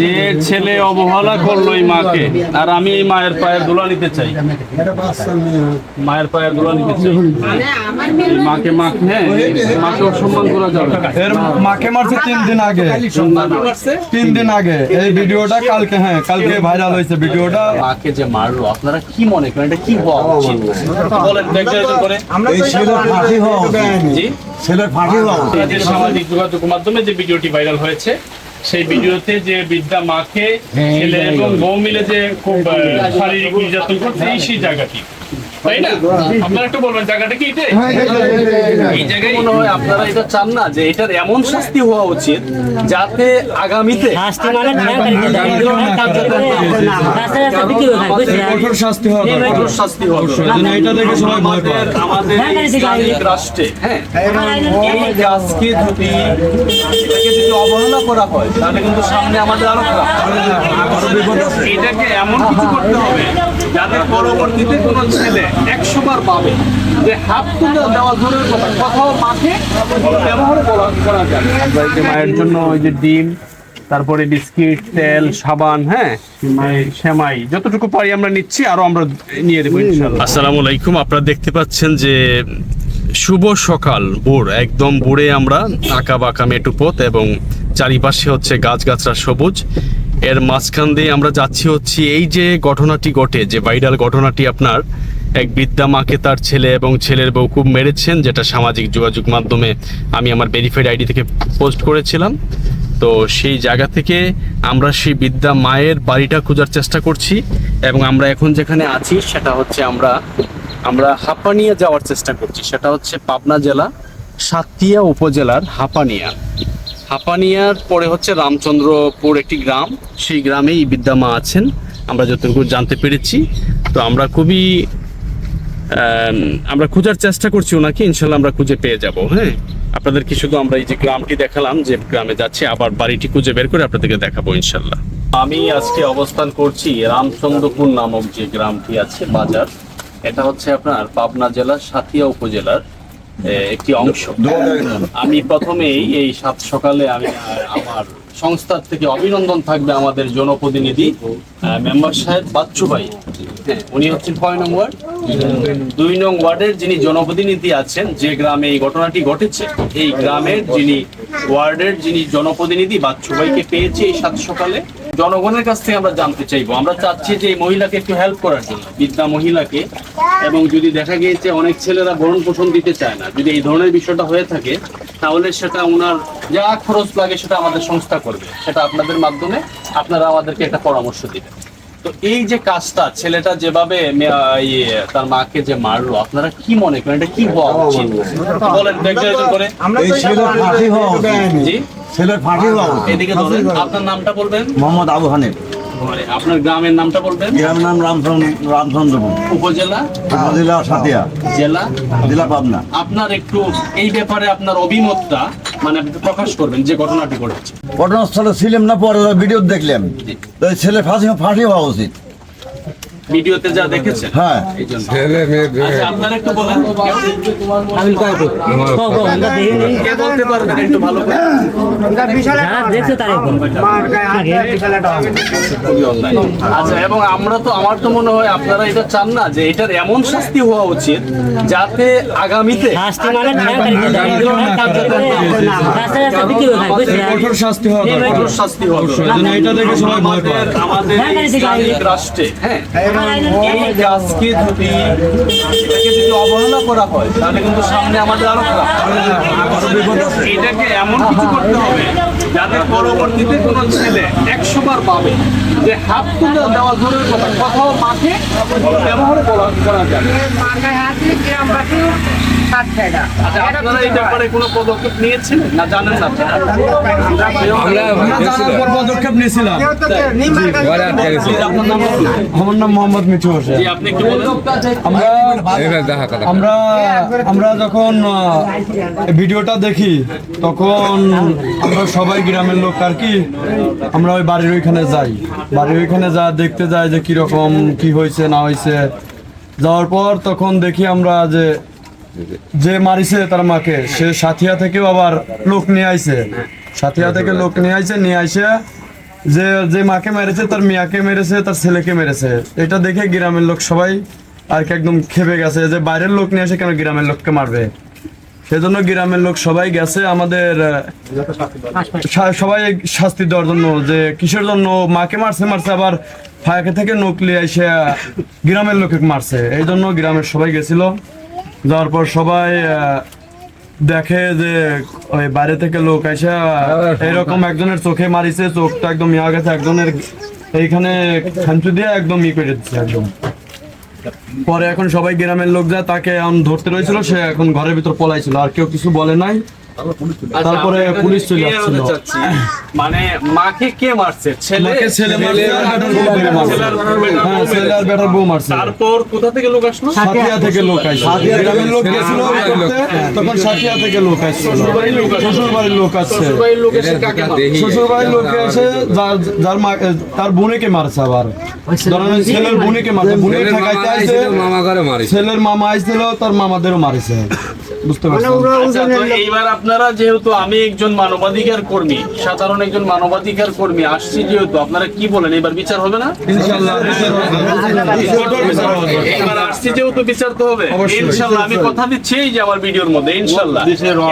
যে ছেলে অবহেলা করল এই মাকে আর আমি এই মায়ের পায়ের দোলা নিতে চাই। মায়ের পায়ের দোলা নিতে চাই। মাকে মাকে হ্যাঁ এই মাকে অসম্মান করা যাবে এর মাকে মারছে তিন দিন আগে। তিন দিন আগে। এই ভিডিওটা কালকে হ্যাঁ কালকে ভাইরাল হয়েছে ভিডিওটা। মাকে যে মারলো আপনারা কি মনে করেন? এটা কি হওয়া উচিত? বলেন করে। এই ছেলের ফাঁসি হওয়া ছেলের ফাঁসি হওয়া সামাজিক যোগাযোগ মাধ্যমে যে ভিডিওটি ভাইরাল হয়েছে সেই ভিডিওতে যে বিদ্যা মাকে ছেলে এবং বউ মিলে যে খুব শারীরিক নির্যাতন করছে এই সেই জায়গাটি। তাই না? আপনারা একটু বলবেন জায়গাটা কি এটা এই জায়গায় মনে হয় আপনারা এটা চান না যে এটার এমন শাস্তি হওয়া উচিত যাতে আগামীতে শাস্তি মানে হয়ে কঠোর শাস্তি হওয়া কঠোর শাস্তি হওয়া এটা দেখে সবাই ভয় আমাদের পায় আমাদের ইসলামিক রাষ্ট্রে হ্যাঁ এই কাজকে যদি এটাকে যদি অবহেলা করা হয় তাহলে কিন্তু সামনে আমাদের আরও এটাকে এমন কিছু করতে হবে যাতে পরবর্তীতে কোনো ছেলে একশো বার পাবে যে হাত তুলে দেওয়া দূরের কথা কোথাও মাঠে ব্যবহার করা- যায়। মায়ের জন্য ওই যে ডিম তারপরে বিস্কিট তেল সাবান হ্যাঁ? সেমাই। যতটুকু পারি আমরা নিচ্ছি আরও আমরা নিয়ে দেবো ইনশাআল্লাহ। আসসালামু আলাইকুম। আপনারা দেখতে পাচ্ছেন যে শুভ সকাল ভোর। একদম ভোরে আমরা আঁকা বাঁকা মেটু পথ এবং চারিপাশে হচ্ছে গাছগাছরা সবুজ। এর মাঝখান দিয়ে আমরা যাচ্ছি হচ্ছে এই যে ঘটনাটি ঘটে যে ভাইরাল ঘটনাটি আপনার এক বৃদ্ধা মাকে তার ছেলে এবং ছেলের বউ খুব মেরেছেন, যেটা সামাজিক যোগাযোগ মাধ্যমে আমি আমার ভেরিফাইড আইডি থেকে পোস্ট করেছিলাম। তো সেই জায়গা থেকে আমরা সেই বিদ্যা মায়ের বাড়িটা খোঁজার চেষ্টা করছি এবং আমরা এখন যেখানে আছি সেটা হচ্ছে আমরা আমরা হাপানিয়া যাওয়ার চেষ্টা করছি। সেটা হচ্ছে পাবনা জেলা, সাতটিয়া উপজেলার হাপানিয়া। হাপানিয়ার পরে হচ্ছে রামচন্দ্রপুর একটি গ্রাম। সেই গ্রামেই বিদ্যা মা আছেন। আমরা যতটুকু জানতে পেরেছি। তো আমরা খুবই আমরা খোঁজার চেষ্টা করছি ওনাকে, ইনশাল্লাহ আমরা খুঁজে পেয়ে যাব হ্যাঁ? আপনাদেরকে শুধু আমরা এই যে গ্রামটি দেখালাম, যে গ্রামে যাচ্ছে, আবার বাড়িটি খুঁজে বের করে আপনাদেরকে দেখাবো, ইনশাল্লাহ। আমি আজকে অবস্থান করছি রামচন্দ্রপুর নামক যে গ্রামটি আছে, বাজার। এটা হচ্ছে আপনার পাবনা জেলার সাথিয়া উপজেলার একটি অংশ। আমি প্রথমেই এই সাত সকালে আমি আমার সংস্থার থেকে অভিনন্দন থাকবে আমাদের জনপ্রতিনিধি মেম্বার সাহেব বাচ্চু ভাই। হ্যাঁ, উনি হচ্ছেন কয় নং ওয়ার্ড? দুই নং ওয়ার্ডের যিনি জনপ্রতিনিধি আছেন যে গ্রামে এই ঘটনাটি ঘটেছে এই গ্রামের যিনি ওয়ার্ডের যিনি জনপ্রতিনিধি বাচ্চু ভাইকে পেয়েছে এই সাত সকালে, জনগণের কাছ থেকে আমরা জানতে চাইব। আমরা চাচ্ছি যে এই মহিলাকে একটু হেল্প করার জন্য বিদ্যা মহিলাকে। এবং যদি দেখা গিয়েছে অনেক ছেলেরা ভরণ পোষণ দিতে চায় না, যদি এই ধরনের বিষয়টা হয়ে থাকে, তাহলে সেটা ওনার যা খরচ লাগে সেটা আমাদের সংস্থা করবে। সেটা আপনাদের মাধ্যমে আপনারা আমাদেরকে একটা পরামর্শ দিবেন। তো এই যে কাজটা ছেলেটা যেভাবে ইয়ে, তার মাকে যে মারলো আপনারা কি মনে করেন? এটা কি হওয়া উচিত? বলেন করে। ছেলের ফাঁসি হওয়া। এদিকে ধরেন আপনার নামটা বলবেন? মোহাম্মদ আবু হানিফ। মানে আপনার গ্রামের নামটা বলবেন? গ্রামের নাম রামচন্দ্র রামচন্দ্রপুর। উপজেলা? উপজেলা সাতিয়া। জেলা? জেলা পাবনা। আপনার একটু এই ব্যাপারে আপনার অভিমতটা মানে আপনি প্রকাশ করবেন যে ঘটনাটি ঘটেছে। ঘটনাস্থলে ছিলাম না পরে ভিডিও দেখলাম ছেলে ফাঁসি ফাঁসি হওয়া উচিত। ভিডিওতে যা দেখেছেন? হ্যাঁ। আচ্ছা আপনারা একটু বলেন। আমি কয় কে বলতে পারবেন একটু ভালো করে। দেখছে। আচ্ছা এবং আমরা তো আমার তো মনে হয় আপনারা এটা চান না যে এটার এমন শাস্তি হওয়া উচিত যাতে আগামীতে শাস্তি মানে কঠোর শাস্তি হওয়া কঠোর শাস্তি হওয়া এটা দেখে সবাই ভয় পায়। আমাদের আমাদের এই ইসলামিক রাষ্ট্রে হ্যাঁ। এই কাজকে যদি এটাকে যদি অবহেলা করা হয় তাহলে কিন্তু সামনে আমাদের আরও খারাপ। এটাকে এমন কিছু করতে হবে যাতে পরবর্তীতে কোনো ছেলে একশো বার পাবে যে হাত তুলে দেওয়া দূরের কথা কোথাও মাঠে ব্যবহার করা- করা যায় আচ্ছা আপনারা এই ব্যাপারে কোনো পদক্ষেপ নিয়েছেন? না জানেন না আপনারা? আমরা জানার পর পদক্ষেপ নিয়েছিলাম। জি, আপনার নাম বলুন। আমার নাম মোহাম্মদ মিঠু হোসেন। জি আপনি কি বলেন। আমরা আমরা আমরা যখন ভিডিওটা দেখি তখন আমরা সবাই গ্রামের লোক আর কি আমরা ওই বাড়ির ওইখানে যাই। বাড়ির ওইখানে যা দেখতে যাই যে কীরকম কি হয়েছে না হয়েছে। যাওয়ার পর তখন দেখি আমরা যে যে মারিছে তার মাকে, সে সাথিয়া থেকেও আবার লোক নিয়ে আইছে। সাথিয়া থেকে লোক নিয়ে আইছে, নিয়ে আইসে যে যে মাকে মেরেছে তার মিয়াকে মেরেছে, তার ছেলেকে মেরেছে। এটা দেখে গ্রামের লোক সবাই আর কি একদম খেপে গেছে যে বাইরের লোক নিয়ে এসে কেন গ্রামের লোককে মারবে? সেজন্য গ্রামের লোক সবাই গেছে আমাদের সবাই শাস্তি দেওয়ার জন্য, যে কিসের জন্য? মাকে মারছে মারছে, আবার ফায়াকে থেকে নকলি এসে গ্রামের লোকে মারছে। এই জন্য গ্রামের সবাই গেছিল। যাওয়ার পর সবাই দেখে যে ওই বাইরে থেকে লোক এসে এরকম একজনের চোখে মারিছে, চোখটা একদম ইয়া গেছে, একজনের এইখানে খাঞ্চু দিয়ে একদম ই করে দিচ্ছে একদম। পরে এখন সবাই গ্রামের লোক যায় তাকে এখন ধরতে রয়েছিল, সে এখন ঘরের ভিতর পলাইছিল, আর কেউ কিছু বলে নাই। তারপরে পুলিশ চলে আসছিল। মানে মাকে কে মারছে? ছেলে? ছেলে মারছে। আর বেটার বউ মারছে। ছেলে আর বেটার হ্যাঁ। বেটার বউ মারছে। তারপর কোথা থেকে লোক আসলো? সাথিয়া থেকে লোক আসছে গ্রামের লোক গেছিল তখন সাথিয়া থেকে লোক আসছিল। শ্বশুর বাড়ির লোক আসছে? শ্বশুর বাড়ির লোক এসে যার যার মা তার বোনেকে মারছে আবার। ধরেন ছেলের বোনেকে মারছে। বোনে ঠেকাইতে মারি ছেলের মামা আইছিল তার মামাদেরও মারিছে। বুঝতে পারছেন? আচ্ছা, এইবার আপনারা যেহেতু আমি একজন মানবাধিকার কর্মী সাধারণ একজন মানবাধিকার কর্মী আসছি যেহেতু আপনারা কি বলেন? এবার বিচার হবে না? ইনশাআল্লাহ। বিচার হবে। এবার আসছি যেহেতু বিচার তো হবে। ইনশাল্লাহ আমি কথা দিচ্ছি যে আমার ভিডিওর মধ্যে ইনশাল্লাহ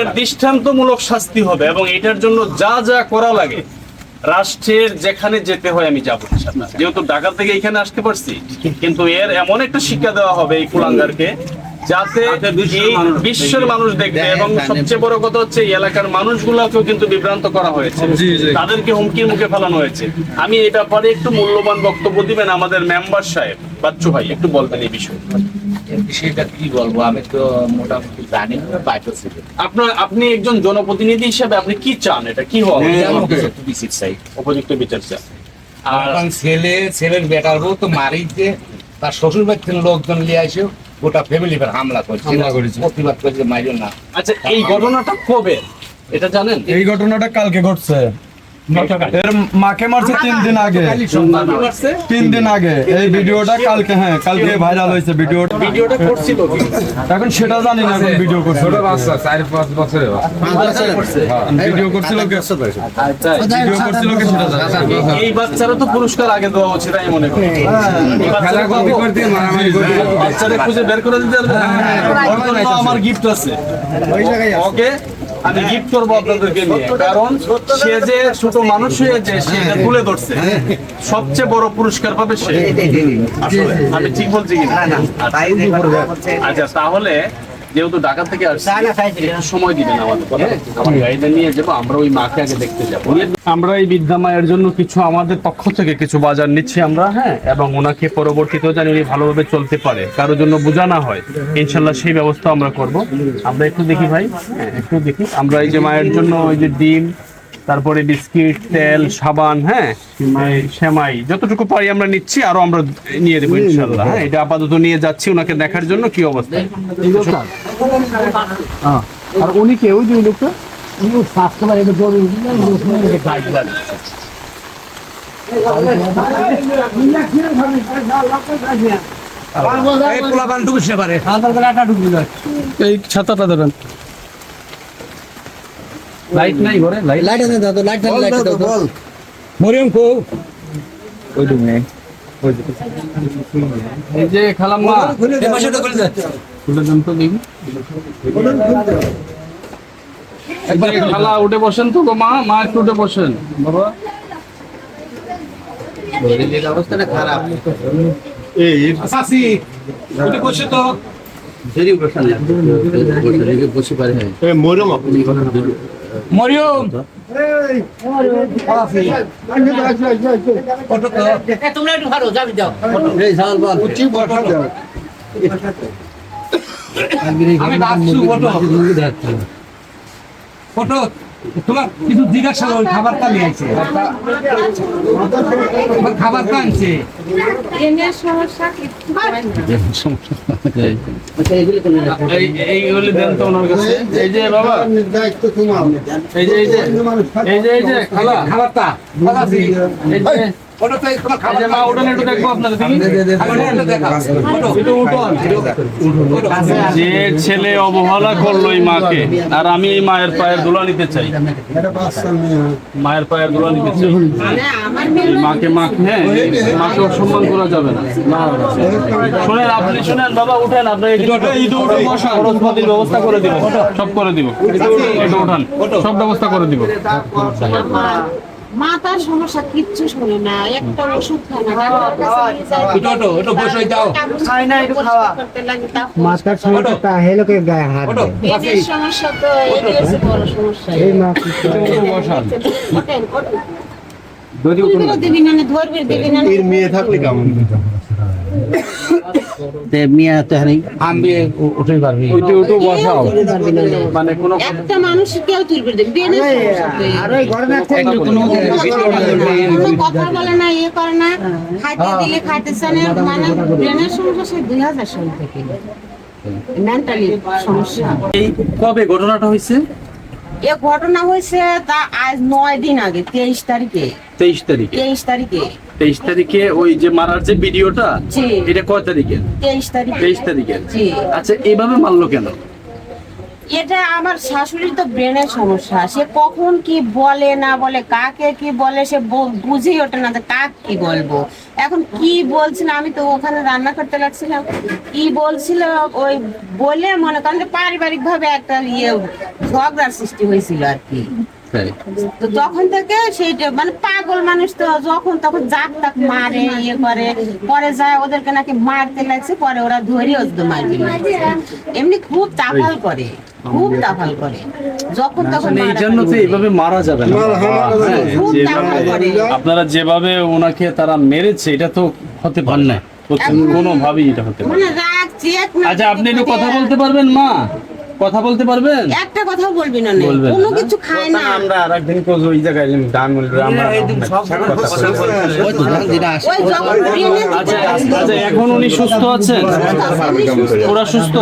এর দৃষ্টান্তমূলক শাস্তি হবে এবং এটার জন্য যা যা করা লাগে রাষ্ট্রের যেখানে যেতে হয় আমি যাব যেহেতু ঢাকা থেকে এখানে আসতে পারছি কিন্তু এর এমন একটা শিক্ষা দেওয়া হবে এই কুলাঙ্গারকে যাতে এই বিশ্বের মানুষ দেখবে এবং সবচেয়ে বড় কথা হচ্ছে এই এলাকার মানুষগুলোকেও কিন্তু বিভ্রান্ত করা হয়েছে। তাদেরকে হুমকির মুখে ফেলানো হয়েছে। আমি এই ব্যাপারে একটু মূল্যবান বক্তব্য দিবেন আমাদের মেম্বার সাহেব বাচ্চু ভাই একটু বলবেন এই বিষয়ে। এর কি বলব? আমি তো মোটামুটি জানি বাইরে আপনার আপনি একজন জনপ্রতিনিধি হিসেবে আপনি কি চান? এটা কি হওয়া উচিত? বিসির চাই। উপযুক্ত বিচার চান। আর ছেলে ছেলের বেটার বউ তো মারিতে তার শ্বশুর বাড়ি লোকজন নিয়ে আসে গোটা ফ্যামিলি হামলা করছে। হামলা করেছে। প্রতিবাদ করেছে মাইরো না। আচ্ছা এই ঘটনাটা কবে? এটা জানেন? এই ঘটনাটা কালকে ঘটছে। এর মাকে মারছে তিন দিন আগে। তিন দিন আগে। এই ভিডিওটা কালকে হ্যাঁ কালকে ভাইরাল হয়েছে ভিডিওটা। ভিডিওটা করছিল এখন সেটা জানি না এখন ভিডিও করছিল ছোট বাচ্চা চার পাঁচ বছরের ভিডিও করছিল কে? আচ্ছা, ভিডিও করছিল কে সেটা জানি এই বাচ্চারা তো পুরস্কার আগে দেওয়া উচিত আমি মনে করি খেলা বাচ্চারা করতে মারামারি করতে বাচ্চারা খুঁজে বের করে দিতে আমার গিফট আছে। ওকে আমি গিফট করব আপনাদেরকে নিয়ে। কারণ সে যে ছোট মানুষ হয়ে যে সে এটা তুলে ধরছে। সবচেয়ে বড় পুরস্কার পাবে সে। আসলে আমি ঠিক বলছি কিনা? আচ্ছা তাহলে যেহেতু ঢাকা থেকে আসছি সময় দিবেন আমাদের হ্যাঁ? আমার গাড়িটা নিয়ে যাব আমরা ওই মাকে আগে দেখতে যাব। আমরা এই বিদ্যা মায়ের জন্য কিছু আমাদের পক্ষ থেকে কিছু বাজার নিচ্ছি আমরা হ্যাঁ এবং ওনাকে পরবর্তীতেও জানি উনি ভালোভাবে চলতে পারে। কারও জন্য বোঝা না হয় ইনশাল্লাহ সেই ব্যবস্থা আমরা করব। আমরা একটু দেখি ভাই হ্যাঁ একটু দেখি। আমরা এই যে মায়ের জন্য ওই যে ডিম তারপরে বিস্কিট তেল সাবান হ্যাঁ? সেমাই। যতটুকু পারি আমরা নিচ্ছি আরও আমরা নিয়ে দেবো ইনশাল্লাহ হ্যাঁ। এটা আপাতত নিয়ে যাচ্ছি ওনাকে দেখার জন্য কি অবস্থা? আর উনি কে? ওই যে লোকটা? এই ছাতাটা দেবেন লাইট নাই ঘরে লাইট লাইট আছে দাও লাইট থাকলে লাইট দাও তো। মরিয়ম কো এই যে খালাম্মা এই পাশেটা খুলে দে। খুলে দেন তো দেখি একবার খালা উঠে বসেন তো গো মা মা একটু উঠে বসেন বাবা শরীরের অবস্থাটা খারাপ সাসি উঠে বসে তো শরীর বসে না বসে পারে হ্যাঁ মরিয়ম। তোমরা একটু ভালো যাবি আমি ওটো তোমার কিছু জিজ্ঞাসা ওই খাবারটা নিয়ে আইছে। খাবারটা আনছে। খাবারটা যে এই খাবার যে ছেলে অবহেলা করল এই মাকে আর আমি এই মায়ের পায়ের দোলা নিতে চাই। মায়ের পায়ের দোলা নিতে চাই। মাকে মা হ্যাঁ মাকে অসম্মান করা যাবে না। শুনেন আপনি শুনেন বাবা উঠেন আপনি খরচপাতির ব্যবস্থা করে দিব। সব করে দিব। একটু উঠান। সব ব্যবস্থা করে দিব। মাথার সমস্যা কিচ্ছু শুনে না একটা ওষুধ খায় না ডাক্তারের কাছে নিয়ে যায়। ওটো, ওটো, ওটো, বসে যাও। খায় না একটু খাওয়া করতে লাগে তা মাথার সমস্যা হেলোকে গায়ে হাত ওটো, দেয়। কাশি। পেটের সমস্যা তো এটি বড় সমস্যা এই মা কি বসান ওঠেন, ওঠেন। তুলবেও দিবি না, ধরবে দিবি না। থাকলে মিয়া তো হারি আমি উঠে পারবি ওইটা একটু বসাও মানে কোনো একটা মানুষ কেউ তুলবে দেবে ব্রেনের এই। আর ওই ঘরে না থাকলে কোনো কথা বলে না ইয়ে করে না। খাইতে দিলে খাইতে চানে মানে ব্রেনের সমস্যা সেই দুই হাজার সাল থেকে। মেন্টালি সমস্যা। এই কবে ঘটনাটা হয়েছে? এ ঘটনা হয়েছে তা আজ নয় দিন আগে তেইশ তারিখে। তেইশ তারিখে। তেইশ তারিখে। তেইশ তারিখে ওই যে মারার যে ভিডিওটা। এটা কয় তারিখে? তেইশ তারিখে। আচ্ছা এইভাবে মারলো কেন? এটা আমার শাশুড়ির তো ব্রেনের সমস্যা। সে কখন কি বলে না বলে কাকে কি বলে সে বুঝেই ওঠে না কাক কি বলব। এখন কি বলছিল আমি তো ওখানে রান্না করতে লাগছিলাম। কি বলছিল ওই বলে মনে করেন পারিবারিক ভাবে একটা ইয়ে ঝগড়ার সৃষ্টি হয়েছিল আর কি। তো তখন থেকে সেইটা মানে পাগল মানুষ তো যখন তখন জাক তাক মারে ইয়ে করে। পরে যায় ওদেরকে নাকি মারতে লাগছে পরে ওরা ধরে ওদের মারবে। এমনি খুব তাফাল করে খুব তাফাল করে। যখন তখন এই জন্য তো এইভাবে মারা যাবে না। হ্যাঁ, যেভাবে- আপনারা যেভাবে ওনাকে তারা মেরেছে এটা তো হতে পারে না। কোনোভাবেই এটা হতে পারে মানে আচ্ছা আপনি একটু কথা বলতে পারবেন মা? কথা বলতে পারবেন? একটা কথাও বলবি না কোনো কিছু খায় না। আমরা আর একদিন ওই জায়গায় আমরা ব্রেনে আচ্ছা আচ্ছা এখন উনি সুস্থ আছেন? ওরা সুস্থ।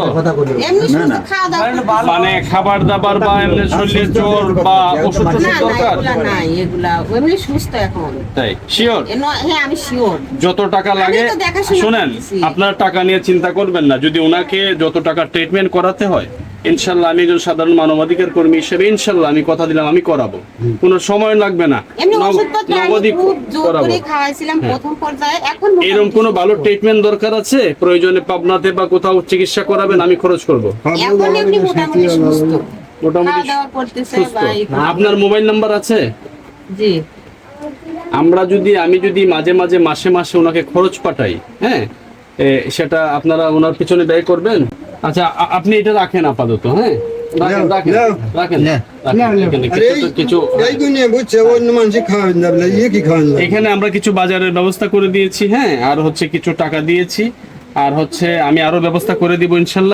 এমনি সুস্থ খাওয়া দাওয়া মানে খাবার দাবার বা এমনি শরীরের জোর বা ওষুধ না না এগুলা এমনি সুস্থ এখন। তাই? শিওর হ্যাঁ আমি শিওর যত টাকা লাগে শুনেন। আপনার টাকা নিয়ে চিন্তা করবেন না। যদি ওনাকে যত টাকা ট্রিটমেন্ট করাতে হয় ইনশাল্লাহ আমি একজন সাধারণ মানবাধিকার কর্মী হিসেবে ইনশাল্লাহ আমি কথা দিলাম আমি করাবো। কোনো সময় লাগবে না। এখন এরকম কোনো ভালো ট্রিটমেন্ট দরকার আছে? প্রয়োজনে পাবনাতে বা কোথাও চিকিৎসা করাবেন আমি খরচ করব। মোটামুটি। আপনার মোবাইল নাম্বার আছে? জি। আমরা যদি আমি যদি মাঝে মাঝে মাসে মাসে ওনাকে খরচ পাঠাই হ্যাঁ? সেটা আপনারা ওনার পিছনে ব্যয় করবেন? আচ্ছা আপনি এটা রাখেন আপাতত হ্যাঁ? ইয়ে এখানে আমরা কিছু বাজারের ব্যবস্থা করে দিয়েছি হ্যাঁ আর হচ্ছে কিছু টাকা দিয়েছি আর হচ্ছে আমি আরও ব্যবস্থা করে দিব ইনশাল্লাহ।